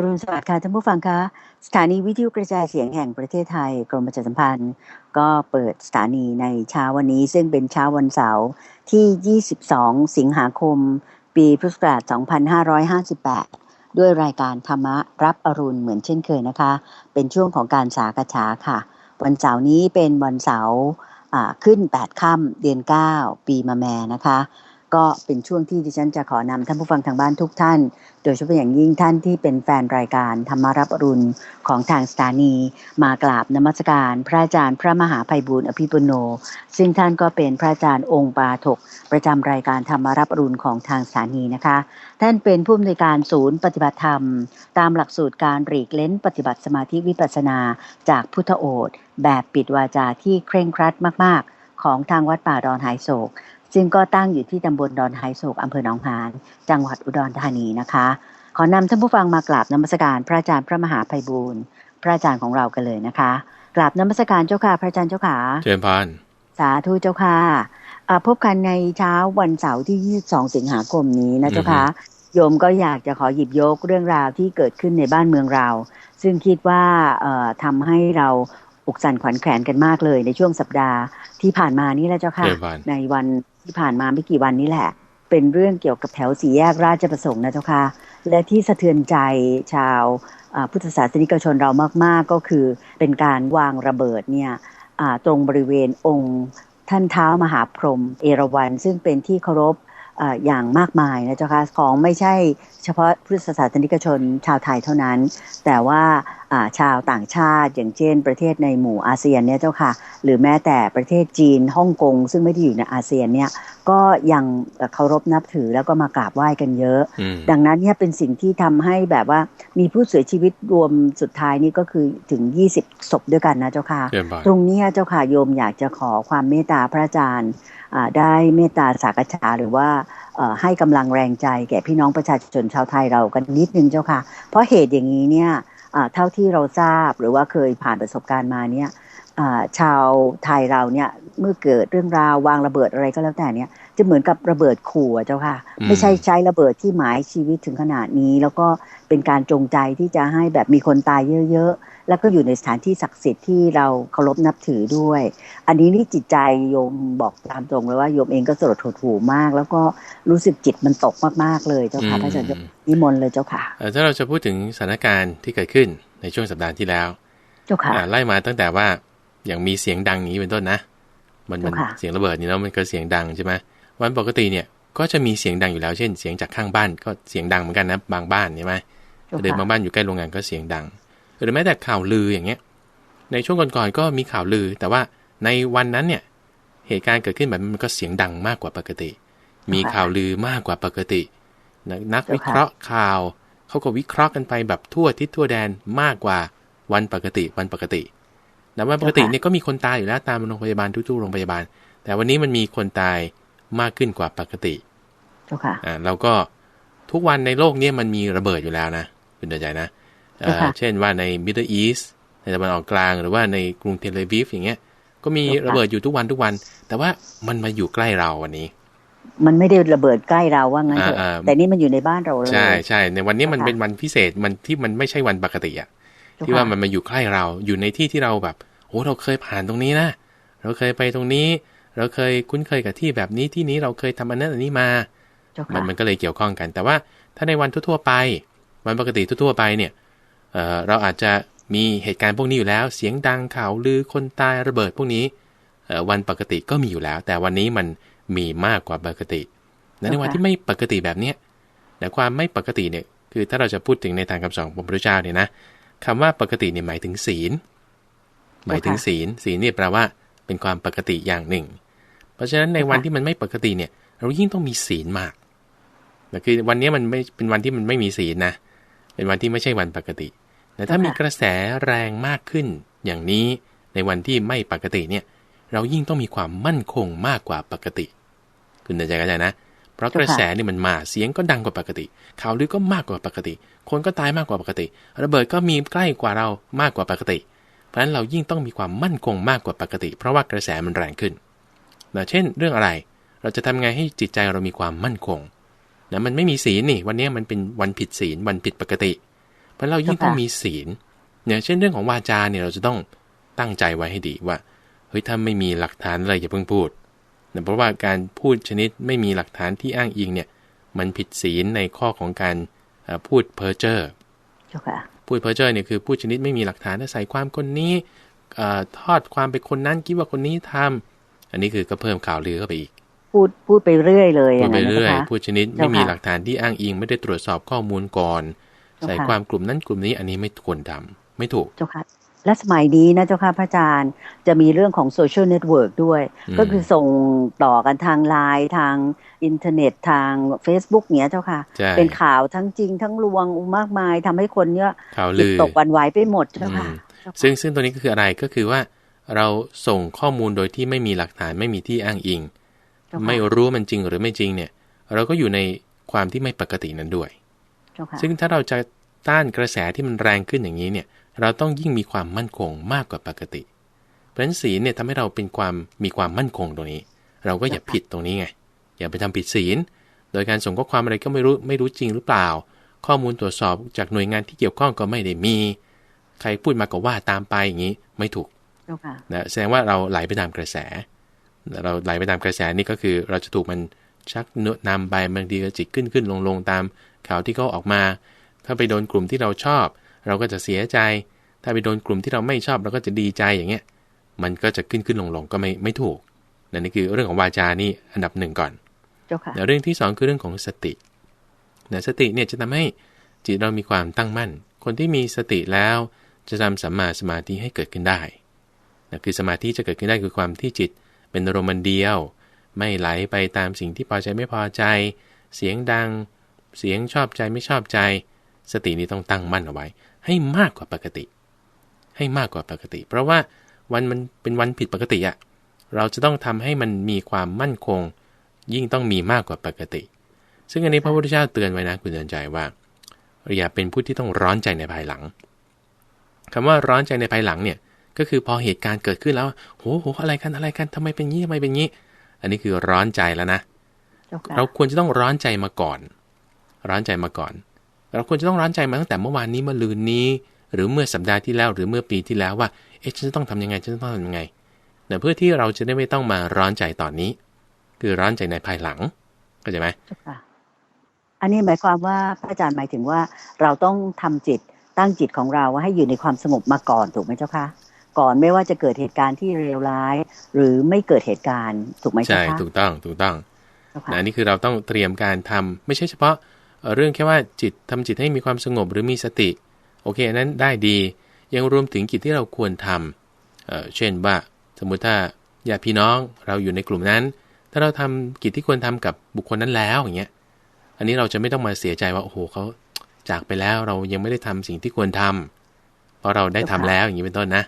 อรุณสวัสดิ์ค่ะท่านผู้ฟังคะสถานีวิทยุกระจายเสียงแห่งประเทศไทยกรมประชาสัมพันธ์ ก็เปิดสถานีในเช้าวันนี้ ซึ่งเป็นเช้าวันเสาร์ที่ 22 สิงหาคม ปีพุทธศักราช 2558 ด้วยรายการธรรมะรับอรุณเหมือนเช่นเคยนะคะ เป็นช่วงของการสากฉาค่ะ วันเสาร์นี้เป็นวันเสาร์ขึ้น 8 ค่ำเดือน 9 ปีมะแม่นะคะ ก็เป็นช่วงที่ดิฉันจะขอนำท่านผู้ฟังทางบ้านทุกท่าน โดยเฉพาะอย่างยิ่งท่านที่เป็นแฟนรายการธรรมารับรุณของทางสถานี มากราบนมัสการ พระอาจารย์พระมหาภัยบุญอภิปุโน ซึ่งท่านก็เป็นพระอาจารย์องค์ปาถก ประจำรายการธรรมารับรุณของทางสถานีนะคะ ท่านเป็นผู้อำนวยการศูนย์ปฏิบัติธรรม ตามหลักสูตรการหลีกเล้น ปฏิบัติสมาธิวิปัสสนาจากพุทธโอษแบบปิดวาจาที่เคร่งครัดมาก ๆ ของทางวัดป่าดอนหายโศก ซึ่งก็ตั้งอยู่ที่ตำบลดอนไฮโศกอำเภอหนองหาน จังหวัดอุดรธานีนะคะ ขอนำท่านผู้ฟังมากราบนมัสการพระอาจารย์พระมหาภัยบูรณ์พระอาจารย์ของเรากันเลยนะคะกราบนมัสการเจ้าค่ะพระอาจารย์เจ้าค่ะเชิญพานสาธุเจ้าค่ะพบกันในเช้าวันเสาร์ที่ 22 สิงหาคมนี้นะเจ้าค่ะโยมก็อยากจะขอหยิบยกเรื่องราวที่เกิดขึ้นในบ้านเมืองเรา ซึ่งคิดว่าทำให้เราอุกสั่นขวัญแขวนกันมากเลยในช่วงสัปดาห์ที่ผ่านมานี้แหละเจ้าค่ะ ในวัน ที่ผ่านมาไม่กี่วันนี้แหละ เป็นเรื่องเกี่ยวกับแถวสี่แยกราชประสงค์นะเจ้าค่ะ และที่สะเทือนใจชาวพุทธศาสนิกชนเรามาก ๆ ก็คือเป็นการวางระเบิดเนี่ยตรงบริเวณองค์ท่านเท้ามหาพรหมเอราวัณซึ่งเป็นที่เคารพอย่างมากมายนะเจ้าค่ะของไม่ใช่เฉพาะพุทธศาสนิกชนชาวไทยเท่านั้น แต่ว่า ชาวต่างชาติ อย่างเช่น ประเทศในหมู่อาเซียนเนี่ยเจ้าค่ะ หรือแม้แต่ประเทศจีนฮ่องกงซึ่งไม่ได้อยู่ในอาเซียนเนี่ยก็ยังเคารพนับถือแล้วก็มากราบไหว้กันเยอะ ดังนั้นเนี่ยเป็นสิ่งที่ทำให้แบบว่ามีผู้เสียชีวิตรวมสุดท้ายนี่ก็คือถึง 20ศพด้วยกันนะเจ้าค่ะ ตรงนี้เจ้าค่ะโยมอยากจะขอความเมตตาพระอาจารย์ได้เมตตาสากฉาหรือว่าให้กำลังแรงใจแก่พี่น้องประชาชนชาวไทยเรากันนิดนึงเจ้าค่ะ เพราะเหตุอย่างนี้เนี่ย เท่าที่เราทราบหรือว่าเคยผ่านประสบการณ์มาเนี่ยชาวไทยเราเนี่ยเมื่อเกิดเรื่องราววางระเบิดอะไรก็แล้วแต่เนี่ย จะเหมือนกับระเบิดขู่เจ้าค่ะ ไม่ใช่ใช้ระเบิดที่หมายชีวิตถึงขนาดนี้ แล้วก็เป็นการจงใจที่จะให้แบบมีคนตายเยอะๆ แล้วก็อยู่ในสถานที่ศักดิ์สิทธิ์ที่เราเคารพนับถือด้วย อันนี้นี่จิตใจโยมบอกตามตรงเลยว่าโยมเองก็สลดหดหูมาก แล้วก็ รู้สึกจิตมันตกมาก ๆ เลยเจ้าค่ะพระอาจารย์นิมนต์เลยเจ้าค่ะถ้าเราจะพูดถึงสถานการณ์ที่เกิดขึ้นในช่วงสัปดาห์ที่แล้ว เจ้าค่ะไล่มาตั้งแต่ว่าอย่างมีเสียงดังอย่างนี้เป็นต้นนะ มันมันเสียงระเบิดนี่เนาะมันก็เสียงดังใช่ไหมวันปกติเนี่ยก็จะมีเสียงดังอยู่แล้วเช่น เสียงจากข้างบ้านก็เสียงดังเหมือนกันนะบางบ้านใช่ไหมเดินบางบ้านอยู่ใกล้โรงงานก็เสียงดังหรือแม้แต่ข่าวลืออย่างเงี้ย ในช่วงก่อนๆก็มีข่าวลือ แต่ว่าในวันนั้นเนี่ยเหตุการณ์เกิดขึ้นแบบมันก็เสียงดังมากกว่าปกติ มีข่าวลือมากกว่าปกติ นักวิเคราะห์ข่าวเขาก็วิเคราะห์กันไปแบบทั่วทิศทั่วแดนมากกว่าวันปกติวันปกติแต่วันปกติเนี่ยก็มีคนตายอยู่แล้วตามโรงพยาบาลทุกๆโรงพยาบาล แต่วันนี้มันมีคนตายมากขึ้นกว่าปกติอ่าเราก็ทุกวันในโลกนี้มันมีระเบิดอยู่แล้วนะคุณเดใจนะเช่นว่าในมิดเดิลอีสในตะวันออกกลางหรือว่าในกรุงเทเลวิฟอย่างเงี้ย ก็มีระเบิดอยู่ทุกวันทุกวัน แต่ว่ามันมาอยู่ใกล้เราวันนี้ มันไม่ได้ระเบิดใกล้เราว่างั้นแต่นี่มันอยู่ในบ้านเราเลยใช่ใช่ในวันนี้มันเป็นวันพิเศษมันที่มันไม่ใช่วันปกติอะที่ว่ามันมาอยู่ใกล้เราอยู่ในที่ที่เราแบบโอ้เราเคยผ่านตรงนี้นะเราเคยไปตรงนี้ เราเคยคุ้นเคยกับที่แบบนี้ที่นี้เราเคยทำอันนั้นอันนี้มา มันมันก็เลยเกี่ยวข้องกัน แต่ว่าถ้าในวันทั่วๆไป วันปกติทั่วๆไปเนี่ยเเราอาจจะมีเหตุการณ์พวกนี้อยู่แล้ว เสียงดังข่าวลือคนตายระเบิดพวกนี้วันปกติก็มีอยู่แล้ว แต่วันนี้มัน มีมากกว่าปกติในวันที่ไม่ปกติแบบเนี้ยแต่ความไม่ปกติเนี่ยคือถ้าเราจะพูดถึงในทางคำสอนของพระพุทธเจ้าเนี่ยนะคำว่าปกติเนี่ยหมายถึงศีล หมายถึงศีล ศีลเนี่ยแปลว่าเป็นความปกติอย่างหนึ่ง เพราะฉะนั้นในวันที่มันไม่ปกติเนี่ย เรายิ่งต้องมีศีลมากนะคือวันนี้มันไม่เป็นวันที่มันไม่มีศีลนะ เป็นวันที่ไม่ใช่วันปกติ แต่ถ้ามีกระแสแรงมากขึ้นอย่างนี้ในวันที่ไม่ปกติเนี่ย เรายิ่งต้องมีความมั่นคงมากกว่าปกติ คุณเข้าใจกันนะ เพราะกระแสนี่มันมาเสียงก็ดังกว่าปกติ ข่าวลือก็มากกว่าปกติ คนก็ตายมากกว่าปกติ ระเบิดก็มีใกล้กว่าเรามากกว่าปกติ เพราะฉะนั้นเรายิ่งต้องมีความมั่นคงมากกว่าปกติ เพราะว่ากระแสมันแรงขึ้นนะเช่น เรื่องอะไร เราจะทำไงให้จิตใจเรามีความมั่นคงนะมันไม่มีศีลนี่ วันนี้มันเป็นวันผิดศีลวันผิดปกติ เพเพราะเรายิ่งต้องมีศีลเนี่ยเช่นเรื่องของวาจาเนี่ยเราจะต้องตั้งใจไว้ให้ดีว่าเฮ้ยถ้าไม่มีหลักฐานอะไรอย่าเพิ่งพูด เพราะว่าการพูดชนิดไม่มีหลักฐานที่อ้างอิงเนี่ย มันผิดศีลในข้อของการพูดเพ้อเจ้อพูดเพ้อเจ้อเนี่ยคือพูดชนิดไม่มีหลักฐานถ้าใส่ความคนนี้ทอดความไปคนนั้นคิดว่าคนนี้ทำอันนี้คือก็เพิ่มข่าวลือเข้าไปอีก พูดพูดไปเรื่อยเลยพูดไปเรื่อยพูดชนิดไม่มีหลักฐานที่อ้างอิงไม่ได้ตรวจสอบข้อมูลก่อน ใส่ความกลุ่มนั้นกลุ่มนี้อันนี้ไม่ควรทำไม่ถูกเจ้าค่ะ และสมัยนี้นะเจ้าค่ะพระอาจารย์ จะมีเรื่องของโซเชียลเน็ตเวิร์กด้วย ก็คือส่งต่อกันทางไลน์ทางอินเทอร์เน็ตทาง Facebook เนี้ยเจ้าค่ะ เป็นข่าวทั้งจริงทั้งลวงมากมายทำให้คนเนี้ยตกวันไหวไปหมดเจ้าค่ะ ซึ่งซึ่งตัวนี้ก็คืออะไรก็คือว่าเราส่งข้อมูลโดยที่ไม่มีหลักฐานไม่มีที่อ้างอิง ไม่รู้มันจริงหรือไม่จริงเนี่ย เราก็อยู่ในความที่ไม่ปกตินั้นด้วย ซึ่งถ้าเราจะต้านกระแสที่มันแรงขึ้นอย่างนี้เนี่ย เราต้องยิ่งมีความมั่นคงมากกว่าปกติเพราะฉะนั้นศีลเนี่ยทำให้เราเป็นความมีความมั่นคงตรงนี้ เราก็อย่าผิดตรงนี้ไง อย่าไปทำผิดศีล โดยการส่งข้อความอะไรก็ไม่รู้ไม่รู้จริงหรือเปล่า ข้อมูลตรวจสอบจากหน่วยงานที่เกี่ยวข้องก็ไม่ได้มี ใครพูดมาก็ว่าตามไปอย่างนี้ไม่ถูกนะแสดงว่าเราไหลไปตามกระแส เราไหลไปตามกระแสนี่ก็คือ เราจะถูกมันชักเนื้อนำไปบางทีก็จิกขึ้นขึ้นลงลงตามข่าวที่เขาออกมา ถ้าไปโดนกลุ่มที่เราชอบ เราก็จะเสียใจ ถ้าไปโดนกลุ่มที่เราไม่ชอบเราก็จะดีใจอย่างเงี้ย มันก็จะขึ้นขึ้นลงลงก็ไม่ไม่ถูกนั่นนี่คือเรื่องของวาจานี่อันดับหนึ่งก่อนแล้วเรื่องที่ 2 คือเรื่องของสตินะสติเนี่ยจะทำให้จิตเรามีความตั้งมั่น คนที่มีสติแล้วจะทำสัมมาสมาธิให้เกิดขึ้นได้นะคือสมาธิจะเกิดขึ้นได้คือความที่จิตเป็นอารมณ์เดียว ไม่ไหลไปตามสิ่งที่พอใจไม่พอใจ เสียงดัง เสียงชอบใจไม่ชอบใจ สตินี้ต้องตั้งมั่นเอาไว้ ให้มากกว่าปกติ ให้มากกว่าปกติ เพราะว่าวันมันเป็นวันผิดปกติอะเราจะต้องทำให้มันมีความมั่นคง ยิ่งต้องมีมากกว่าปกติ ซึ่งอันนี้พระพุทธเจ้าเตือนไว้นะคุณเตือนใจว่าอย่าเป็นผู้ที่ต้องร้อนใจในภายหลังคำว่าร้อนใจในภายหลังเนี่ยก็คือพอเหตุการณ์เกิดขึ้นแล้วโหโหอะไรกันอะไรกันทำไมเป็นงี้ทำไมเป็นงี้ อันนี้คือร้อนใจแล้วนะ เราควรจะต้องร้อนใจมาก่อน ร้อนใจมาก่อน เราควรจะต้องร้อนใจมาตั้งแต่เมื่อวานนี้เมื่อลืนนี้ หรือเมื่อสัปดาห์ที่แล้วหรือเมื่อปีที่แล้วว่าเอ๊ะฉันจะต้องทำยังไงฉันจะต้องทำยังไงแต่เพื่อที่เราจะได้ไม่ต้องมาร้อนใจตอนนี้ คือร้อนใจในภายหลังเข้าใจไหมอันนี้หมายความว่าพระอาจารย์หมายถึงว่าเราต้องทำจิตตั้งจิตของเราว่าให้อยู่ในความสงบมาก่อนถูกไหมเจ้าคะก่อนไม่ว่าจะเกิดเหตุการณ์ที่เลวร้าย หรือไม่เกิดเหตุการณ์ถูกไหมใช่ถูกต้องถูกต้องนะนี่คือเราต้องเตรียมการทำไม่ใช่เฉพาะ เรื่องแค่ว่าจิตทำจิตให้มีความสงบหรือมีสติโอเคอันนั้นได้ดียังรวมถึงกิจที่เราควรทำเเช่นว่า สมมุติถ้าญาติพี่น้องเราอยู่ในกลุ่มนั้น ถ้าเราทำกิจที่ควรทำกับบุคคลนั้นแล้วอย่างเงี้ยอันนี้เราจะไม่ต้องมาเสียใจว่าโอ้โหเขาจากไปแล้วเรายังไม่ได้ทำสิ่งที่ควรทำเพราะเราได้ทำแล้วอย่างนี้เป็นต้นนะ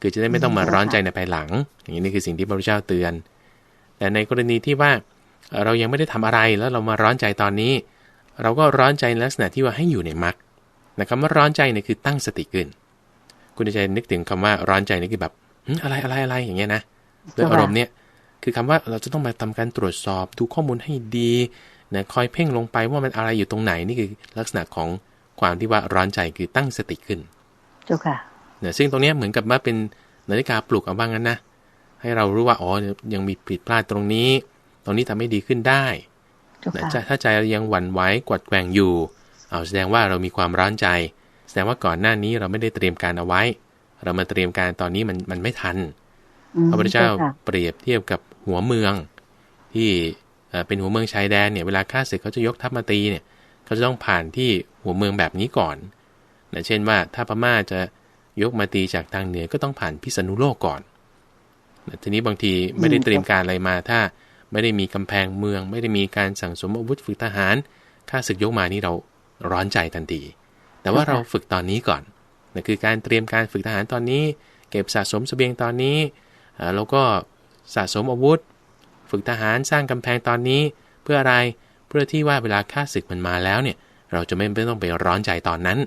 คือจะได้ไม่ต้องมาร้อนใจในภายหลัง อย่างนี้นี่คือสิ่งที่พระพุทธเจ้าเตือน แต่ในกรณีที่ว่าเรายังไม่ได้ทำอะไรแล้วเรามาร้อนใจตอนนี้ เราก็ร้อนใจในลักษณะที่ว่าให้อยู่ในมรรคนะคำว่าร้อนใจเนี่ยคือตั้งสติขึ้น คุณจะนึกถึงคำว่าร้อนใจนี่คือแบบอะไรอะไรอะไรอย่างเงี้ยนะด้วยอารมณ์เนี่ยคือคำว่าเราจะต้องมาทำการตรวจสอบดูข้อมูลให้ดีนะคอยเพ่งลงไปว่ามันอะไรอยู่ตรงไหนนี่คือลักษณะของความที่ว่าร้อนใจคือตั้งสติขึ้นเจ้าค่ะเนี่ยซึ่งตรงนี้เหมือนกับว่าเป็นนาฬิกาปลุกเอาบ้างนั้นนะให้เรารู้ว่าอ๋อยังมีผิดพลาดตรงนี้ ตรงนี้ทำให้ดีขึ้นได้ ถ้าใจเรายังหวั่นไหวกวัดแกว่งอยู่ เอาแสดงว่าเรามีความร้อนใจ แสดงว่าก่อนหน้านี้เราไม่ได้เตรียมการเอาไว้ เรามาเตรียมการตอนนี้มันมันไม่ทันพระพุทธเจ้าเปรียบเทียบกับหัวเมือง ที่เป็นหัวเมืองชายแดนเนี่ยเวลาข้าศึกเขาจะยกทัพมาตีเนี่ยเขาจะต้องผ่านที่หัวเมืองแบบนี้ก่อนนะเช่นว่าถ้าพม่าจะยกมาตีจากทางเหนือก็ต้องผ่านพิษณุโลกก่อนทีนี้บางทีไม่ได้เตรียมการอะไรมาถ้า ไม่ได้มีกำแพงเมือง ไม่ได้มีการสั่งสมอาวุธฝึกทหารข้าศึกยกมานี่เราร้อนใจทันที แต่ว่าเราฝึกตอนนี้ก่อนนั่นคือการเตรียมการฝึกทหารตอนนี้ เก็บสะสมสเสบียงตอนนี้แล้วก็สะสมอาวุธ ฝึกทหารสร้างกำแพงตอนนี้ เพื่ออะไรเพื่อที่ว่าเวลาข้าศึกมันมาแล้วเนี่ย เราจะไม่ต้องไปร้อนใจตอนนั้น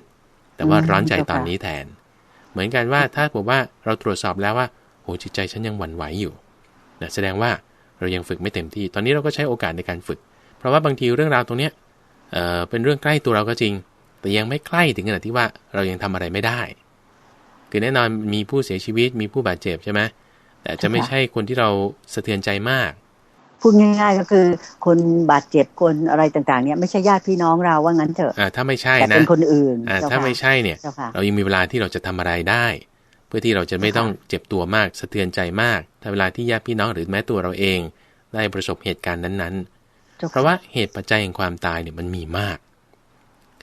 แต่ว่าร้อนใจตอนนี้แทน เหมือนกันว่าถ้าบอกว่าเราตรวจสอบแล้วว่าโอ้จิตใจฉันยังหวั่นไหวอยู่นะแสดงว่า เรายังฝึกไม่เต็มที่ ตอนนี้เราก็ใช้โอกาสในการฝึก เพราะว่าบางทีเรื่องราวตรงเนี้ยเเป็นเรื่องใกล้ตัวเราก็จริง แต่ยังไม่ใกล้ถึงขนาดที่ว่าเรายังทำอะไรไม่ได้ คือแน่นอนมีผู้เสียชีวิตมีผู้บาดเจ็บใช่ไหมแต่จะไม่ใช่คนที่เราสะเทือนใจมากพูดง่ายๆก็คือ คนบาดเจ็บคนอะไรต่างๆ เนี่ยไม่ใช่ญาติพี่น้องเราว่างั้นเถอะอ่าถ้าไม่ใช่นะแต่เป็นคนอื่นอ่าถ้าไม่ใช่เนี่ย เรายังมีเวลาที่เราจะทำอะไรได้ เพื่อที่เราจะไม่ต้องเจ็บตัวมากสะเทือนใจมากถ้าเวลาที่ญาติพี่น้องหรือแม้ตัวเราเอง ได้ประสบเหตุการณ์นั้นๆ เพราะว่าเหตุปัจจัยแห่งความตายเนี่ยมันมีมาก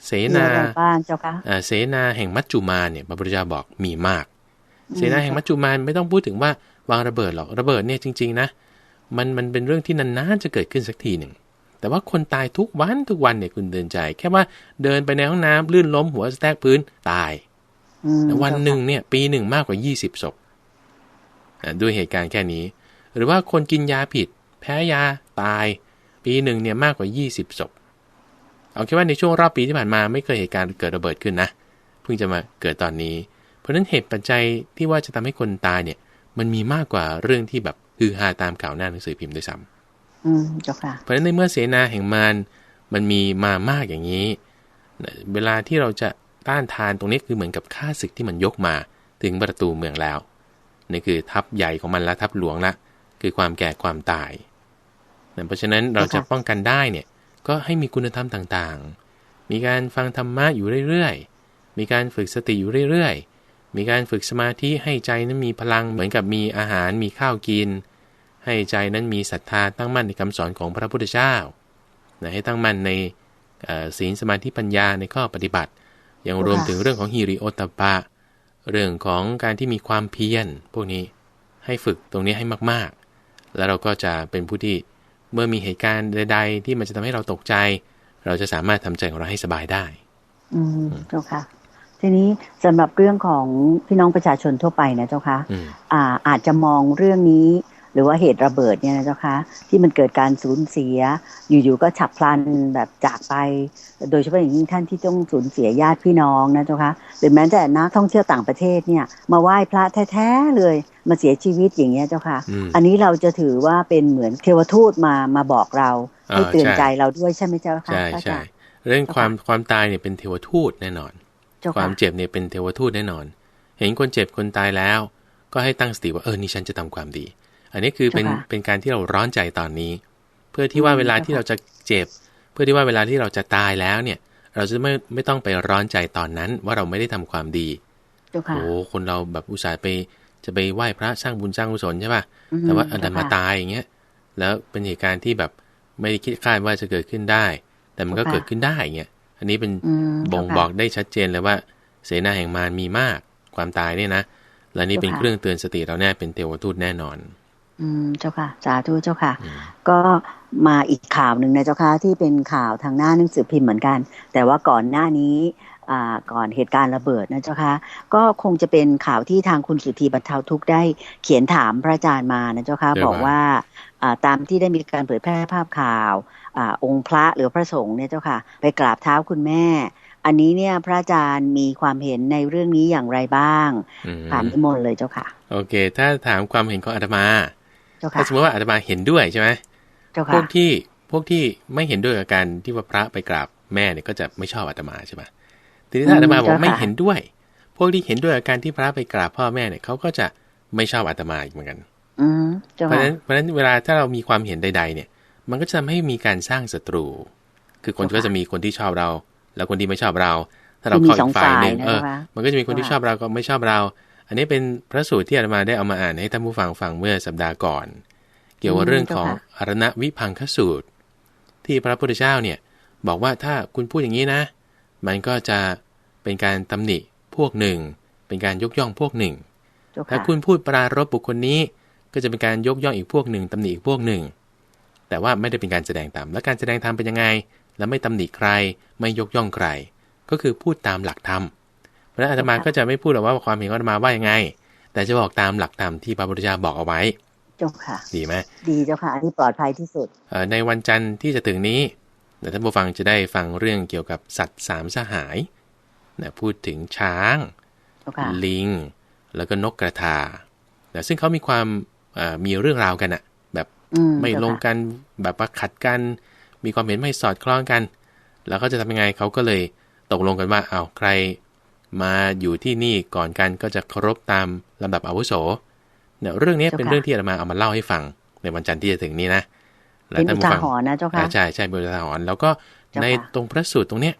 เสนาบ้านเจ้าค่ะเสนาแห่งมัจจุมาเนี่ยพระพุทธเจ้าบอกมีมาก เสนาแห่งมัจจุมานไม่ต้องพูดถึงว่าวางระเบิดหรอกระเบิดเนี่ยจริง ๆ นะ มันมันเป็นเรื่องที่นานๆจะเกิดขึ้นสักทีหนึ่งแต่ว่าคนตายทุกวันทุกวันเนี่ยคุณเดินใจ แค่ว่าเดินไปในห้องน้ำลื่นล้มหัวแทกพื้นตาย วันหนึ่งเนี่ย ปีหนึ่งมากกว่ายี่สิบศพด้วยเหตุการณ์แค่นี้ หรือว่าคนกินยาผิด แพ้ยาตาย ปีหนึ่งเนี่ยมากกว่ายี่สิบศพเอาแค่ว่าในช่วงรอบปีที่ผ่านมาไม่เคยเหตุการณ์เกิดระเบิดขึ้นนะเพิ่งจะมาเกิดตอนนี้ เพราะฉะนั้นเหตุปัจจัยที่ว่าจะทำให้คนตายเนี่ย มันมีมากกว่าเรื่องที่แบบคือฮาตามข่าวหน้าหนังสือพิมพ์ด้วยซ้ำอืมจ้าค่ะเพราะฉะนั้นในเมื่อเสนาแห่งมารมันมีมามากอย่างนี้ เวลาที่เราจะ ต้านทานตรงนี้คือเหมือนกับค่าศึกที่มันยกมา ถึงประตูเมืองแล้วนี่คือทัพใหญ่ของมันละทัพหลวงละ คือความแก่ความตายเพราะฉะนั้นเราจะป้องกันได้เนี่ยก็ให้มีคุณธรรมต่างๆ มีการฟังธรรมะอยู่เรื่อยๆ มีการฝึกสติอยู่เรื่อยๆ มีการฝึกสมาธิให้ใจนั้นมีพลังเหมือนกับมีอาหารมีข้าวกิน ให้ใจนั้นมีศรัทธาตั้งมั่นในคำสอนของพระพุทธเจ้าให้ตั้งมั่นในศีลสมาธิปัญญาในข้อปฏิบัติ ยังรวมถึงเรื่องของฮิริโอตปะ เรื่องของการที่มีความเพียรพวกนี้ให้ฝึกตรงนี้ให้มากๆ แล้วเราก็จะเป็นผู้ที่เมื่อมีเหตุการณ์ใด ๆ ที่มันจะทำให้เราตกใจ เราจะสามารถทำใจของเราให้สบายได้ อืมเจ้าค่ะ ทีนี้สำหรับเรื่องของพี่น้องประชาชนทั่วไปนะเจ้าคะอ่าอาจจะมองเรื่องนี้ห รือว่าเหตุระเบิดเนี่ยนะเจ้าคะที่มันเกิดการสูญเสีย อยู่ๆก็ฉับพลันแบบจากไป โดยเฉพาะอย่างยิ่งท่านที่ต้องสูญเสียญาติพี่น้องนะเจ้าคะหรือแม้แต่นักท่องเที่ยวต่างประเทศเนี่ย มาไหว้พระแท้ๆเลยมาเสียชีวิตอย่างเงี้ยเจ้าค่ะ อันนี้เราจะถือว่าเป็นเหมือนเทวทูตมามาบอกเราให้เตือนใจเราด้วยใช่ไหมเจ้าค่ะใช่ใช่เรื่องความความตายเนี่ยเป็นเทวทูตแน่นอน ความเจ็บเนี่ยเป็นเทวทูตแน่นอน เห็นคนเจ็บคนตายแล้ว ก็ให้ตั้งสติว่าเออนี่ฉันจะทำความดี อันนี้คือเป็นเป็นการที่เราร้อนใจตอนนี้ เพื่อที่ว่าเวลาที่เราจะเจ็บ เพื่อที่ว่าเวลาที่เราจะตายแล้วเนี่ย เราจะไม่ไม่ต้องไปร้อนใจตอนนั้น ว่าเราไม่ได้ทำความดีโอ้คนเราแบบอุตส่าห์ไปจะไปไหว้พระสร้างบุญสร้างกุศลใช่ป่ะแต่ว่าอันดันมาตายอย่างเงี้ยแล้วเป็นเหตุการณ์ที่แบบไม่ได้คิดคาดว่าจะเกิดขึ้นได้ แต่มันก็เกิดขึ้นได้อย่างเงี้ยอันนี้เป็นบ่งบอกได้ชัดเจนเลยว่า เสนาแห่งมารมีมากความตายเนี่ยนะและนี่เป็นเครื่องเตือนสติเราแน่เป็นเทวทูตแน่นอน อืมเจ้าค่ะ สาธุเจ้าค่ะ ก็มาอีกข่าวหนึ่งนะเจ้าค่ะที่เป็นข่าวทางหน้าหนังสือพิมพ์เหมือนกัน แต่ว่าก่อนหน้านี้ก่อนเหตุการณ์ระเบิดนะเจ้าค่ะก็คงจะเป็นข่าวที่ทางคุณสุธีบรรเทาทุกได้เขียนถามพระอาจารย์มานะเจ้าค่ะบอกว่าตามที่ได้มีการเผยแพร่ภาพข่าวอองค์พระหรือพระสงฆ์เนี่ยเจ้าค่ะไปกราบเท้าคุณแม่ อันนี้เนี่ยพระอาจารย์มีความเห็นในเรื่องนี้อย่างไรบ้างถามนิมนต์เลยเจ้าค่ะ โอเค ถ้าถามความเห็นของอาตมา ถ้าสมมติว่าอาตมาเห็นด้วยใช่ไหมพวกที่พวกที่ไม่เห็นด้วยกับการที่ว่าพระไปกราบแม่เนี่ยก็จะไม่ชอบอาตมาใช่ไหมทีนี้ถ้าอาตมาบอกไม่เห็นด้วย พวกที่เห็นด้วยกับการที่พระไปกราบพ่อแม่เนี่ยเขาก็จะไม่ชอบอาตมาอีกเหมือนกันเพราะฉะนั้นเพราะฉะนั้นเวลาถ้าเรามีความเห็นใด ๆ เนี่ย มันก็จะทำให้มีการสร้างศัตรู คือคนก็จะมีคนที่ชอบเรา แล้วคนที่ไม่ชอบเรา ถ้าเราเข้าอีกฝ่ายหนึ่งเออ มันก็จะมีคนที่ชอบเราก็ไม่ชอบเรา อันนี้เป็นพระสูตรที่อาตมาได้เอามาอ่านให้ท่านผู้ฟังฟังเมื่อสัปดาห์ก่อน เกี่ยวกับเรื่องของอรณวิพังคสูตร ที่พระพุทธเจ้าเนี่ยบอกว่าถ้าคุณพูดอย่างนี้นะ มันก็จะเป็นการตำหนิพวกหนึ่ง เป็นการยกย่องพวกหนึ่ง ถ้าคุณพูดปรารบบุคคลนี้ ก็จะเป็นการยกย่องอีกพวกหนึ่งตำหนิอีกพวกหนึ่ง แต่ว่าไม่ได้เป็นการแสดงธรรมและการแสดงธรรมเป็นยังไง แล้วไม่ตำหนิใคร ไม่ยกย่องใคร ก็คือพูดตามหลักธรรม พระอาตมาก็จะไม่พูดหรอกว่าความเห็นของอาตมาว่ายังไง แต่จะบอกตามหลักธรรมที่พระพุทธเจ้าบอกเอาไว้เจ้าค่ะ ดีไหมดีเจ้าค่ะอันนี้ปลอดภัยที่สุดในวันจันทร์ที่จะถึงนี้ท่านผู้ฟังจะได้ฟังเรื่องเกี่ยวกับสัตว์สามสหายนะพูดถึงช้าง ลิง แล้วก็นกกระทาซึ่งเขามีความมีเรื่องราวกันอะแบบไม่ลงกันแบบว่าขัดกัน มีความเห็นไม่สอดคล้องกัน แล้วก็จะทำยังไงเขาก็เลยตกลงกันว่าเอาใคร มาอยู่ที่นี่ก่อนกันก็จะเคารพตามลำดับอาวุโสเนี่ยเรื่องนี้เป็นเรื่องที่อาตมาเอามาเล่าให้ฟังในวันจันทร์ที่จะถึงนี้นะเป็นอุทาหรณ์นะเจ้าค่ะใช่ใช่เป็นอุทาหรณ์แล้วก็ในตรงพระสูตรตรงเนี้ย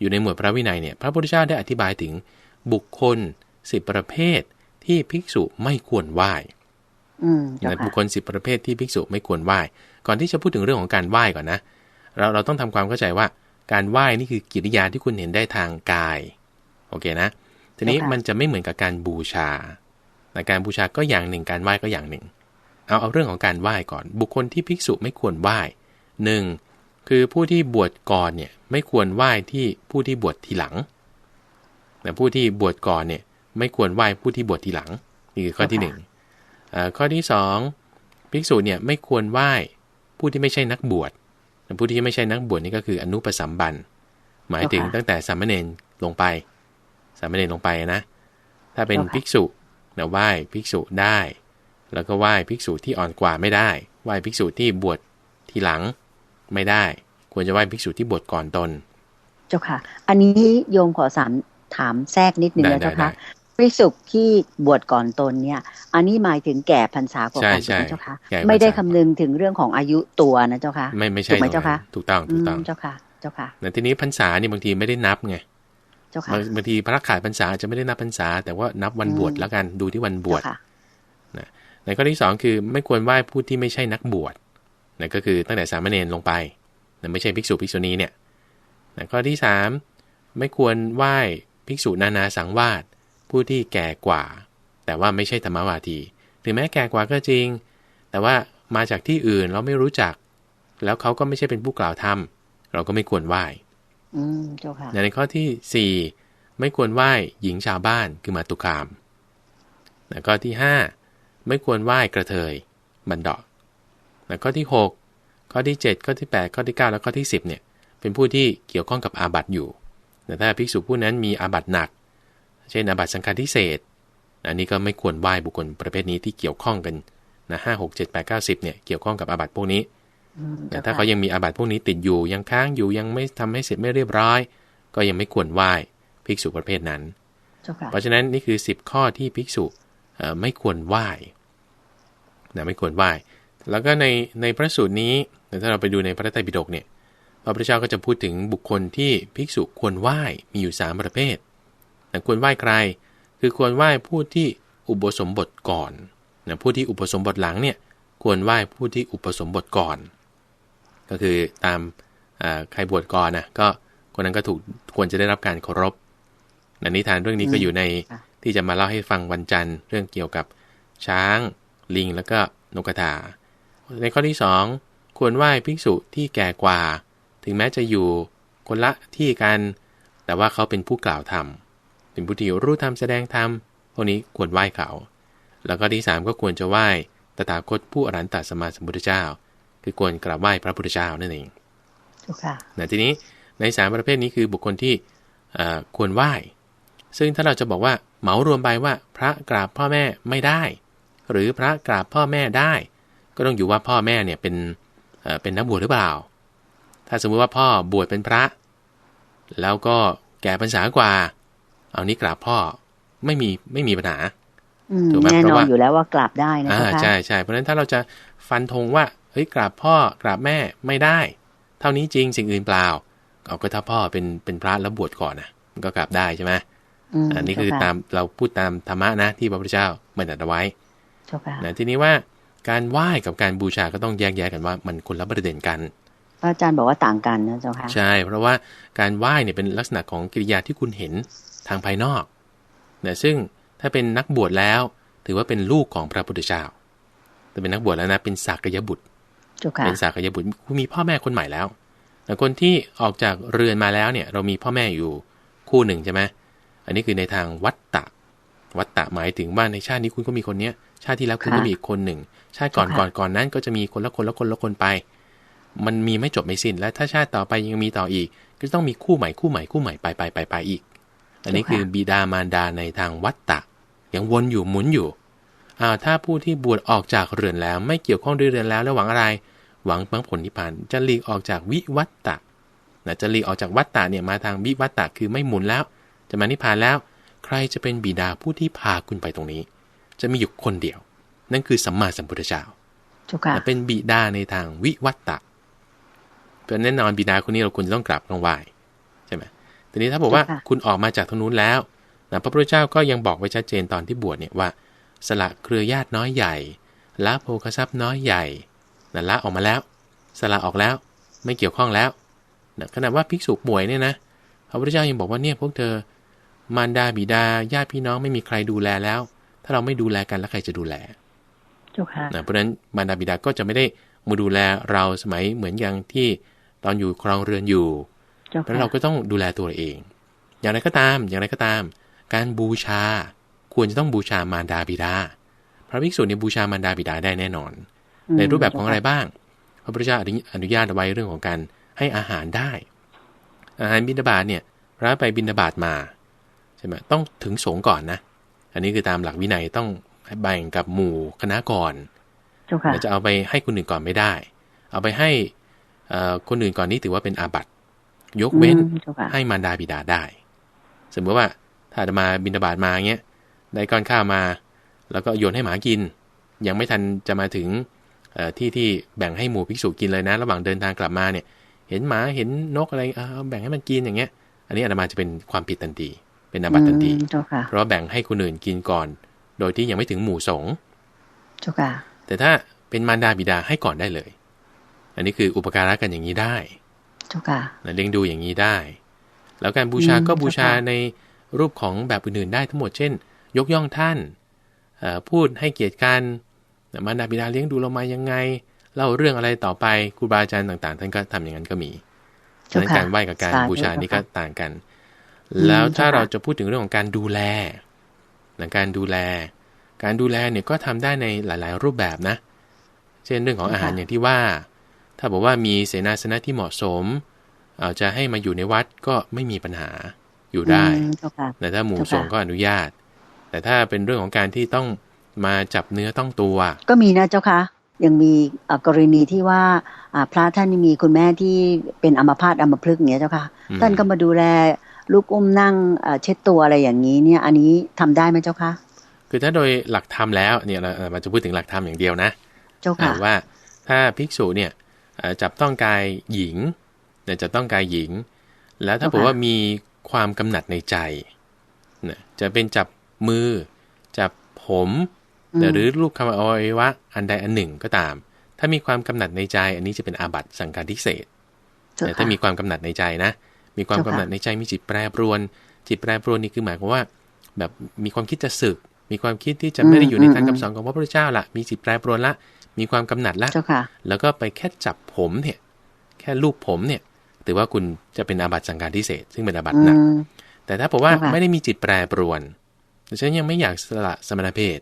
อยู่ในหมวดพระวินัยเนี่ย พระพุทธเจ้าได้อธิบายถึงบุคคลสิบประเภทที่ภิกษุไม่ควรไหว้บุคคลสิบประเภทที่ภิกษุไม่ควรไหว้ ก่อนที่จะพูดถึงเรื่องของการไหว้ก่อนนะ เราเราต้องทำความเข้าใจว่า การไหว้นี่คือกิริยาที่คุณเห็นได้ทางกาย โอเคนะ ทีนี้มันจะไม่เหมือนกับการบูชาแต่การบูชาก็อย่างหนึ่ง การไหว้ก็อย่างหนึ่ง เอาเอาเรื่องของการไหว้ก่อน บุคคลที่ภิกษุไม่ควรไหว้หนึ่งคือผู้ที่บวชก่อนเนี่ยไม่ควรไหว้ที่ผู้ที่บวชทีหลังแต่ผู้ที่บวชก่อนเนี่ยไม่ควรไหว้ผู้ที่บวชทีหลังนี่คือข้อที่หนึ่งข้อที่สองภิกษุเนี่ยไม่ควรไหว้ผู้ที่ไม่ใช่นักบวชผู้ที่ไม่ใช่นักบวชนี่ก็คืออนุปสัมบันหมายถึงตั้งแต่สามเณรลงไป สามเณรลงไปนะ ถ้าเป็นภิกษุเนี่ยไหว้ภิกษุได้ แล้วก็ไหว้ภิกษุที่อ่อนกว่าไม่ได้ ไหว้ภิกษุที่บวชทีหลังไม่ได้ ควรจะไหว้ภิกษุที่บวชก่อนตน เจ้าค่ะ อันนี้โยมขอสามถามแทรกนิดนึงนะเจ้าค่ะภิกษุที่บวชก่อนตนเนี่ย อันนี้หมายถึงแก่พรรษากว่ากันเจ้าค่ะ ไม่ได้คำนึงถึงเรื่องของอายุตัวนะเจ้าค่ะ ไม่ไม่ใช่ถูกไหมเจ้าค่ะ ถูกต้องถูกต้องเจ้าค่ะ เจ้าค่ะแต่ทีนี้พรรษานี่บางทีไม่ได้นับไง เจ้าค่ะบางทีพระขายพรรษาจะไม่ได้นับพรรษา แต่ว่านับวันบวชแล้วกันดูที่วันบวชนะในข้อที่สองคือไม่ควรไหว้ผู้ที่ไม่ใช่นักบวชนั่นก็คือตั้งแต่สามเณรลงไปนั่นไม่ใช่ภิกษุภิกษุณีเนี่ยนะข้อที่สามไม่ควรไหว้ภิกษุนานาสังวาสผู้ที่แก่กว่า แต่ว่าไม่ใช่ธรรมวาทีถึงแม้แก่กว่าก็จริง แต่ว่ามาจากที่อื่นเราไม่รู้จัก แล้วเขาก็ไม่ใช่เป็นผู้กล่าวธรรมเราก็ไม่ควรไหว้ อืมเจ้าค่ะในข้อที่สี่ไม่ควรไหว้หญิงชาวบ้านคือมาตุคามแล้วก็ที่ห้าไม่ควรไหว้กระเทยบันดาะแล้วข้อที่หกข้อที่เจ็ดข้อที่แปดข้อที่เก้าแล้วข้อที่สิบเนี่ยเป็นผู้ที่เกี่ยวข้องกับอาบัติอยู่แต่ถ้าภิกษุผู้นั้นมีอาบัติหนัก เช่นอาบัติสังฆาทิเศษอันนี้ก็ไม่ควรไหว้บุคคลประเภทนี้ที่เกี่ยวข้องกันนะห้าหกเจ็ดแปดเก้าสิบเนี่ยเกี่ยวข้องกับอาบัติพวกนี้ แต่ถ้าเขายังมีอาบัติพวกนี้ติดอยู่ยังค้างอยู่ยังไม่ทำให้เสร็จไม่เรียบร้อย ก็ยังไม่ควรไหว้ภิกษุประเภทนั้น เพราะฉะนั้นนี่คือสิบข้อที่ภิกษุไม่ควรไหว้นะไม่ควรไหว้ แล้วก็ในในพระสูตรนี้ถ้าเราไปดูในพระไตรปิฎกเนี่ยพระพุทธเจ้าก็จะพูดถึงบุคคลที่ภิกษุควรไหว้มีอยู่ 3 ประเภทแต่ควรไหว้ใคร คือควรไหว้ผู้ที่อุปสมบทก่อนนะผู้ที่อุปสมบทหลังเนี่ยควรไหว้ผู้ที่อุปสมบทก่อน ก็คือตามใครบวชก่อนนะก็คนนั้นก็ถูกควรจะได้รับการเคารพนนิทานเรื่องนี้ก็อยู่ในที่จะมาเล่าให้ฟังวันจันทร์เรื่องเกี่ยวกับช้าง ลิง แล้วก็นกกระทาในข้อที่ 2 ควรไหว้ภิกษุที่แก่กว่า ถึงแม้จะอยู่คนละที่กัน แต่ว่าเขาเป็นผู้กล่าวธรรมเป็นผู้ที่รู้ธรรมแสดงธรรมพวกนี้ควรไหว้เขา แล้วก็ที่ 3 ก็ควรจะไหว้ตถาคตผู้อรันตสมาสมุทธเจ้า คือควรกราบไหว้พระพุทธเจ้านั่นเองค่ะนะทีนี้ในสามประเภทนี้คือบุคคลที่ควรไหว้ ซึ่งถ้าเราจะบอกว่าเหมารวมไปว่าพระกราบพ่อแม่ไม่ได้ หรือพระกราบพ่อแม่ได้ ก็ต้องอยู่ว่าพ่อแม่เนี่ยเป็นเป็นนักบวชหรือเปล่า ถ้าสมมติว่าพ่อบวชเป็นพระ แล้วก็แก่พรรษากว่า เอานี้กราบพ่อไม่มีไม่มีปัญหาถูกไหมเพราะว่าอยู่แล้วว่ากราบได้นะคะใช่ใช่เพราะฉะนั้นถ้าเราจะฟันธงว่า เฮ้ยกราบพ่อกราบแม่ไม่ได้ เท่านี้จริงสิ่งอื่นเปล่า เอาก็ถ้าพ่อเป็นเป็นพระแล้วบวชก่อนนะมันก็กราบได้ใช่ไหมอันนี้คือตามเราพูดตามธรรมะนะที่พระพุทธเจ้าไม่ตัดไว้นะทีนี้ว่าการไหว้กับการบูชาก็ต้องแยกแยะกันว่ามันคนละประเด็นกันอาจารย์บอกว่าต่างกันนะเจ้าค่ะใช่ เพราะว่าการไหว้เนี่ยเป็นลักษณะของกิริยาที่คุณเห็นทางภายนอกเนี่ยซึ่งถ้าเป็นนักบวชแล้ว ถือว่าเป็นลูกของพระพุทธเจ้าแต่เป็นนักบวชแล้วนะเป็นสากยบุตร เป็นสากยบุตรมีพ่อแม่คนใหม่แล้วแต่คนที่ออกจากเรือนมาแล้วเนี่ย เรามีพ่อแม่อยู่คู่หนึ่งใช่ไหมอันนี้คือในทางวัตตะ วัตตะหมายถึงว่าในชาตินี้คุณก็มีคนเนี้ย ชาติที่แล้วคุณก็มีอีกคนหนึ่ง ชาติก่อนก่อนก่อนนั้นก็จะมีคนละคนละคนละคนไป มันมีไม่จบไม่สิ้น และถ้าชาติต่อไปยังมีต่ออีก ก็ต้องมีคู่ใหม่คู่ใหม่คู่ใหม่ไปไปไปไปอีก อันนี้คือบิดามารดาในทางวัตตะ ยังวนอยู่หมุนอยู่อ้าวถ้าผู้ที่บวชออกจากเรือนแล้ว ไม่เกี่ยวข้องด้วยเรือนแล้วแล้วหวังอะไร หวังมรรคผลนิพพานจะหลีกออกจากวิวัตตะนะจะหลีกออกจากวัฏฏะเนี่ยมาทางวิวัฏฏะคือไม่หมุนแล้ว จะมานิพพานแล้ว ใครจะเป็นบิดาผู้ที่พาคุณไปตรงนี้ จะมีอยู่คนเดียว นั่นคือสัมมาสัมพุทธเจ้าเจ้าค่ะเป็นบิดาในทางวิวัตตะเป็นแน่นอนบิดาคนนี้เราควรจะต้องกราบลงไหว้ใช่ไหมทีนี้ถ้าบอกว่าเจ้าค่ะคุณออกมาจากทางนู้นแล้วนะพระพุทธเจ้าก็ยังบอกไว้ชัดเจนตอนที่บวชเนี่ยว่า สละเครือญาติน้อยใหญ่ละโภคทรัพย์น้อยใหญ่ นะละออกมาแล้ว สละออกแล้วไม่เกี่ยวข้องแล้วนะขณะว่าภิกษุป่วยเนี่ยนะพระพุทธเจ้ายังบอกว่าเนี่ยพวกเธอ มารดาบิดาญาติพี่น้องไม่มีใครดูแลแล้ว ถ้าเราไม่ดูแลกันแล้วใครจะดูแลเจ้าค่ะนะเพราะฉะนั้นมารดาบิดาก็จะไม่ได้มาดูแลเราสมัยเหมือนอย่างที่ตอนอยู่ครองเรือนอยู่เจ้าเพราะค่ะเราก็ต้องดูแลตัวเราเอง อย่างไรก็ตาม อย่างไรก็ตาม การบูชาควรจะต้องบูชามารดาบิดา พระภิกษุเนี่ยบูชามารดาบิดาได้แน่นอนอืม ในรูปแบบของอะไรบ้าง พระพุทธเจ้าอนุญาตเอาไว้เรื่องของการให้อาหารได้ อาหารบิณฑบาตเนี่ยพระไปบิณฑบาตมาใช่ไหมต้องถึงสงฆ์ก่อนนะ อันนี้คือตามหลักวินัยต้องแบ่งกับหมู่คณะก่อนเจ้าค่ะเราจะเอาไปให้คนอื่นก่อนไม่ได้ เอาไปให้เอ่อคนอื่นก่อนนี้ถือว่าเป็นอาบัติ ยกเว้นอืมเจ้าค่ะให้มารดาบิดาได้ สมมติว่าถ้าจะมาบินบาตมาเงี้ยได้ก้อนข้าวมา แล้วก็โยนให้หมากิน ยังไม่ทันจะมาถึงเอ่อ ที่ที่แบ่งให้หมู่ภิกษุกินเลยนะ ระหว่างเดินทางกลับมาเนี่ย เห็นหมาเห็นนกอะไรเอาเอาแบ่งให้มันกินอย่างเงี้ย อันนี้อาตมาจะเป็นความผิดทันที เป็นอาบัติทันทีอืมเจ้าค่ะเพราะว่าแบ่งให้คนอื่นกินก่อน โดยที่ยังไม่ถึงหมู่สงฆ์เจ้าค่ะแต่ถ้าเป็นมารดาบิดาให้ก่อนได้เลย อันนี้คืออุปการะกันอย่างนี้ได้เจ้าค่ะนะเลี้ยงดูอย่างนี้ได้ แล้วการบูชาอืมก็บูชาเจ้าค่ะในรูปของแบบอื่นๆได้ทั้งหมดเช่น ยกย่องท่านเอ่อพูดให้เกียรติกันนะ มารดาบิดาเลี้ยงดูเรามายังไงเล่าเรื่องอะไรต่อไปครูบาอาจารย์ต่าง ๆ ท่านก็ทำอย่างนั้นก็มีฉะเจ้านั้นค่ะการไหว้กับการสธุบูชานี่ก็เจ้าค่ะต่างกันอืมแล้วถ้าเจ้าค่ะเราจะพูดถึงเรื่องของการดูแลนะการดูแล การดูแลเนี่ยก็ทำได้ในหลาย ๆ รูปแบบนะ เช่นเรื่องของอาหารอย่างที่ว่า ถ้าบอกว่ามีเสนาสนะที่เหมาะสม เอาจะให้มาอยู่ในวัดก็ไม่มีปัญหาอยู่ได้อืมเจ้าค่ะแต่ถ้าหมู่เจ้าค่ะสงฆ์ก็อนุญาต แต่ถ้าเป็นเรื่องของการที่ต้อง มาจับเนื้อต้องตัว ก็มีนะเจ้าค่ะยังมีเอ่อกรณีที่ว่าอ่าพระท่านมีคุณแม่ที่เป็นอัมพาตอัมพฤกษ์อย่างเงี้ยเจ้าค่ะอืมท่านก็มาดูแลลูกอุ้มนั่งเอ่อเช็ดตัวอะไรอย่างนี้เนี่ย อันนี้ทำได้ไหมเจ้าค่ะคือถ้าโดยหลักธรรมแล้วเนี่ยเราเราจะพูดถึงหลักธรรมอย่างเดียวนะ เจ้าค่ะอ่าว่าถ้าภิกษุเนี่ยเอ่อจับต้องกายหญิงเนี่ยจะต้องกายหญิง แล้วถ้าเจ้าบอค่ะกว่ามีความกำหนัดในใจเนี่ยจะเป็นจับมือ จับผมม หรือรูปคำอวัยวะอันใดอันหนึ่งก็ตาม ถ้ามีความกำหนัดในใจ อันนี้จะเป็นอาบัติสังฆาทิเศษเจ้าแต่ค่ะถ้ามีความกำหนัดในใจนะ มีความเจ้าค่ะกำหนัดในใจมีจิตแปรปรวน จิตแปรปรวนนี่คือหมายความว่า แบบมีความคิดจะสึก มีความคิดที่จะไม่ได้อยู่ในทางคำสอนของพระพุทธเจ้าละมีจิตแปรปรวนละ มีความกำหนัดละเจ้าค่ะแล้วก็ไปแค่จับผมเนี่ย แค่ลูบผมเนี่ยถือว่าคุณจะเป็นอาบัติสังฆาทิเศษซึ่งเป็นอาบัติอืหนักมแต่ถ้าบอกว่าเจ้าค่ะไม่ได้มีจิตแปรปรวนแต่ฉันยังไม่อยากสละสมณเพศ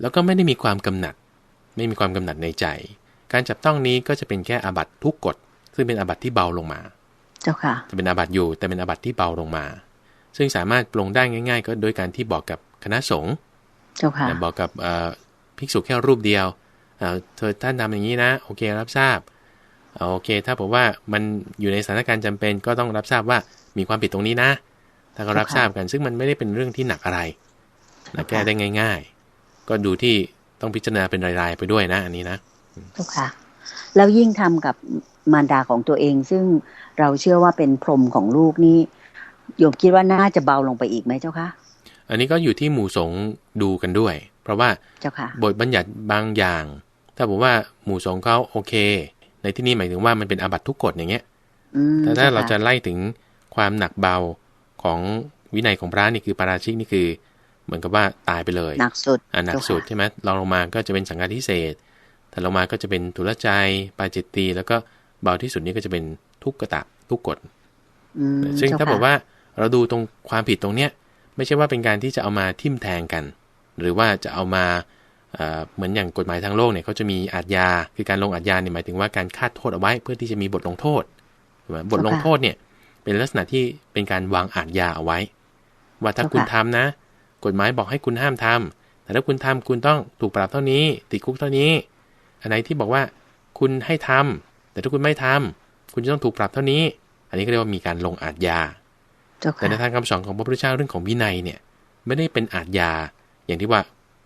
แล้วก็ไม่ได้มีความกำหนัด ไม่มีความกำหนัดในใจ การจับต้องนี้ก็จะเป็นแค่อาบัติทุกกฎ ซึ่งเป็นอาบัติที่เบาลงมา เจ้าค่ะ จะเป็นอาบัติอยู่แต่เป็นอาบัติที่เบาลงมา ซึ่งสามารถปลงได้ง่าย ๆ ก็โดยการที่บอกกับคณะสงฆ์เจ้าค่ะนะบอกกับเอ่อภิกษุแค่รูปเดียวเอ่อเธอท่านทำอย่างนี้นะ โอเค รับทราบเอาโอเค ถ้าผมว่ามันอยู่ในสถานการณ์จำเป็นก็ต้องรับทราบว่ามีความผิดตรงนี้นะ ถ้าก็รับทราบกัน ซึ่งมันไม่ได้เป็นเรื่องที่หนักอะไรนะแก้ได้ง่าย ๆ ก็ดูที่ต้องพิจารณาเป็นราย ๆ ไปด้วยนะ อันนี้นะเจ้าค่ะ แล้วยิ่งทำกับมารดาของตัวเอง ซึ่งเราเชื่อว่าเป็นพรหมของลูกนี่โยมคิดว่าน่าจะเบาลงไปอีกไหมเจ้าค่ะอันนี้ก็อยู่ที่หมู่สงฆ์ดูกันด้วย เพราะว่าเจ้าค่ะบทบัญญัติบางอย่าง ถ้าผมว่าหมู่สงฆ์เขาโอเค ในที่นี้หมายถึงว่ามันเป็นอาบัติทุกกฎอย่างเงี้ยอืมแต่ถ้าจ้เราค่จะไล่ถึงความหนักเบาของวินัยของพระนี่คือปาราชิกนี่คือ เหมือนกับว่าตายไปเลยหนักสุดอะหนักเจ้าค่ะสุดใช่ไหมลองลงมาก็จะเป็นสังฆาทิเศษแต่ลงมาก็จะเป็นทุลใจปาจิตตีแล้วก็เบาที่สุดนี่ก็จะเป็นทุกกตะทุกกฎอืมซึ่งเจ้ถ้าค่ะบอกว่าเราดูตรงความผิดตรงเนี้ย ไม่ใช่ว่าเป็นการที่จะเอามาทิ่มแทงกัน หรือว่าจะเอามาเอ่อเหมือนอย่างกฎหมายทางโลกเนี่ยเขาจะมีอาญญาคือการลงอาญญาเนี่ยหมายถึงว่าการคาดโทษเอาไว้เพื่อที่จะมีบทลงโทษถูกไหมบทลงโทษเนี่ยเป็นลักษณะที่เป็นการวางอาญญาเอาไว้ ว่าถ้าคุณทำนะ กฎหมายบอกให้คุณห้ามทำแต่ถ้าคุณทำคุณต้องถูกปรับเท่านี้ ติดคุกเท่านี้ อันไหนที่บอกว่าคุณให้ทำแต่ถ้าคุณไม่ทำคุณจะต้องถูกปรับเท่านี้ อันนี้ก็เรียกว่ามีการลงอาทยาแต่ในทางคำสอนของพระพุทธเจ้าเรื่องของวินัยเนี่ยไม่ได้เป็นอาทยา อย่างที่ว่า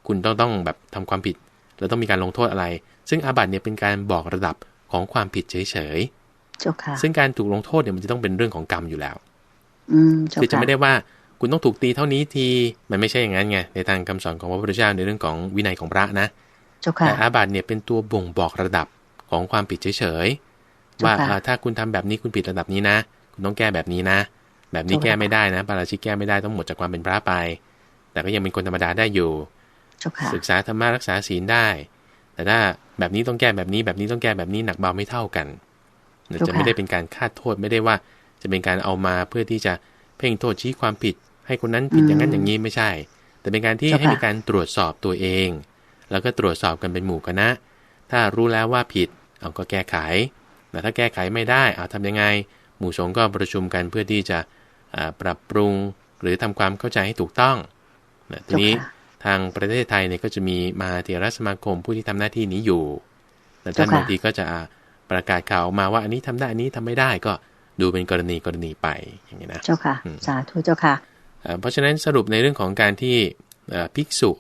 คุณต้องต้องแบบทำความผิด แล้วต้องมีการลงโทษอะไร ซึ่งอาบัติเนี่ยเป็นการบอกระดับของความผิดเฉยๆซึ่งการถูกลงโทษเนี่ยมันจะต้องเป็นเรื่องของกรรมอยู่แล้วคือจะไม่ได้ว่า คุณต้องถูกตีเท่านี้ที มันไม่ใช่อย่างนั้นไง ในทางคำสอนของพระพุทธเจ้าในเรื่องของวินัยของพระนะแต่อาบัติเนี่ยเป็นตัวบ่งบอกระดับของความผิดเฉยๆว่าถ้าคุณทำแบบนี้คุณผิดระดับนี้นะ คุณต้องแก้แบบนี้นะ แบบนี้แก้ไม่ได้นะปาราชิกแก้ไม่ได้ต้องหมดจากความเป็นพระไป แต่ก็ยังเป็นคนธรรมดาได้อยู่ศึกษาธรรมะรักษาศีลได้ แต่ถ้าแบบนี้ต้องแก้แบบนี้ แบบนี้ต้องแก้แบบนี้หนักเบาไม่เท่ากันจะไม่ได้เป็นการคาดโทษไม่ได้ว่าจะเป็นการเอามาเพื่อที่จะเพ่งโทษชี้ความผิด ให้คนนั้นผิดอย่างนั้นอย่างนี้ไม่ใช่ แต่เป็นการที่ให้มีการตรวจสอบตัวเอง แล้วก็ตรวจสอบกันเป็นหมู่คณะ ถ้ารู้แล้วว่าผิดเอาก็แก้ไขแต่ถ้าแก้ไขไม่ได้เอาทำยังไง หมู่สงฆ์ก็ประชุมกันเพื่อที่จะปรับปรุงหรือทำความเข้าใจให้ถูกต้องทีนี้ทางประเทศไทยเนี่ยก็จะมีมาเถรสมาคมผู้ที่ทำหน้าที่นี้อยู่แต่ท่านบางทีก็จะประกาศข่าวออกมาว่าอันนี้ทำได้อันนี้ทำไม่ได้ก็ ดูเป็นกรณีกรณีไปอย่างนี้นะเจ้าค่ะสาธุเจ้าค่ะเพราะฉะนั้นสรุปในเรื่องของการที่ภิกษุ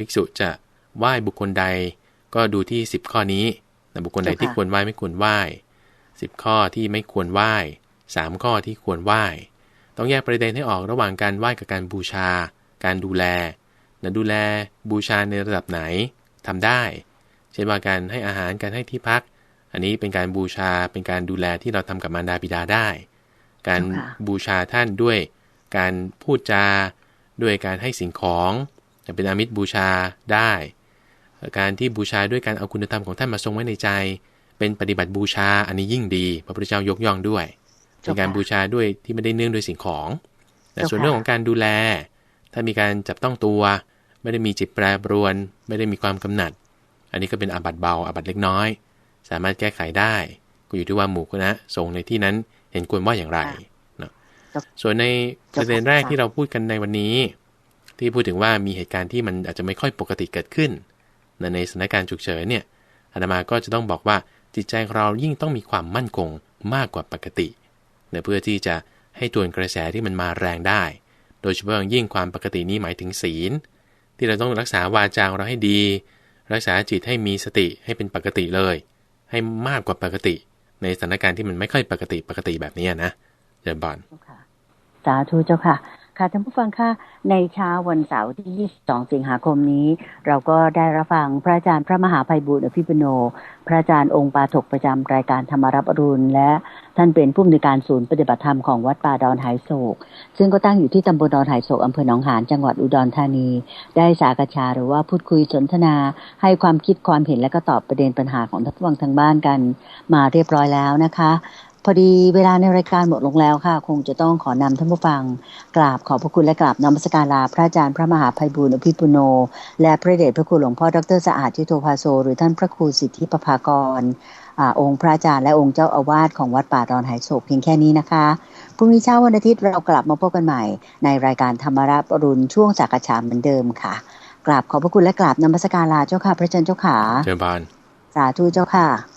ภิกษุจะไหว้บุคคลใดก็ดูที่ 10 ข้อนี้บุคคลใดที่ควรไหว้ไม่ควรไหว้10 ข้อที่ไม่ควรไหว้3ข้อที่ควรไหว้ ต้องแยกประเด็นให้ออกระหว่างการไหว้กับการบูชา การดูแลนะดูแลบูชาในระดับไหนทำได้ เช่นว่าการให้อาหารการให้ที่พัก อันนี้เป็นการบูชาเป็นการดูแลที่เราทำกับมารดาบิดาได้ การบูชาท่านด้วยการพูดจา ด้วยการให้สิ่งของจะเป็นอามิตรบูชาได้ การที่บูชาด้วยการเอาคุณธรรมของท่านมาทรงไว้ในใจ เป็นปฏิบัติบูชาอันนี้ยิ่งดี พระพุทธเจ้ายกย่องด้วยเป็นการบูชาด้วยที่ไม่ได้เนื่องโดยสิ่งของ แต่ส่วนเรื่องของการดูแล ถ้ามีการจับต้องตัว ไม่ได้มีจิตแปรปรวน ไม่ได้มีความกำหนัด อันนี้ก็เป็นอาบัติเบาอาบัติเล็กน้อย สามารถแก้ไขได้ ก็อยู่ที่ว่าหมู่คณะทรงในที่นั้นเห็นควรว่าอย่างไรเนาะส่วนในประเด็นแรกที่เราพูดกันในวันนี้ ที่พูดถึงว่ามีเหตุการณ์ที่มันอาจจะไม่ค่อยปกติเกิดขึ้น ในสถานการณ์ฉุกเฉินเนี่ยอาตมาก็จะต้องบอกว่าจิตใจของเรายิ่งต้องมีความมั่นคงมากกว่าปกติเพื่อที่จะให้ทวนกระแสที่มันมาแรงได้ โดยเฉพาะอย่างยิ่งความปกตินี้หมายถึงศีล ที่เราต้องรักษาวาจาเราให้ดี รักษาจิตให้มีสติให้เป็นปกติเลย ให้มากกว่าปกติ ในสถานการณ์ที่มันไม่ค่อยปกติปกติแบบนี้นะเจริญบอลสาธุเจ้าค่ะ ค่ะท่านผู้ฟังค่ะในเช้าวันเสาร์ที่ 22 สิงหาคมนี้ เราก็ได้รับฟังพระอาจารย์พระมหาภัยบุญอภิปุโน พระอาจารย์องค์ปาถกประจำรายการธรรมรับอรุณ และท่านเป็นผู้อำนวยการศูนย์ปฏิบัติธรรมของวัดป่าดอนหายโศก ซึ่งก็ตั้งอยู่ที่ตำบลดอนหายโศกอำเภอหนองหานจังหวัดอุดรธานี ได้สากชาหรือว่าพูดคุยสนทนา ให้ความคิดความเห็นและก็ตอบประเด็นปัญหาของท่านผู้ฟังทางบ้านกัน มาเรียบร้อยแล้วนะคะ พอดีเวลาในรายการหมดลงแล้วค่ะ คงจะต้องขอนำท่านผู้ฟัง กราบขอบพระคุณและกราบนมัสการลาพระอาจารย์พระมหาภัยบุญอภิปุโน และพระเดชพระคุณหลวงพ่อดรสะอาดทิโตภาโซ หรือท่านพระครูสิทธิปภากรอองค์พระอาจารย์และองค์เจ้าอาวาสของวัดป่าดอนไหโศกเพียงแค่นี้นะคะพรุ่งนี้เช้าวันอาทิตย์เรากลับมาพบกันใหม่ ในรายการธรรมรับรุณช่วงสักชามเหมือนเดิมค่ะ กราบขอบพระคุณและกราบนมัสการลาเจ้าค่ะ พระเจ้าเจ้าขาเจ้าบานสาธุเจ้าค่ะ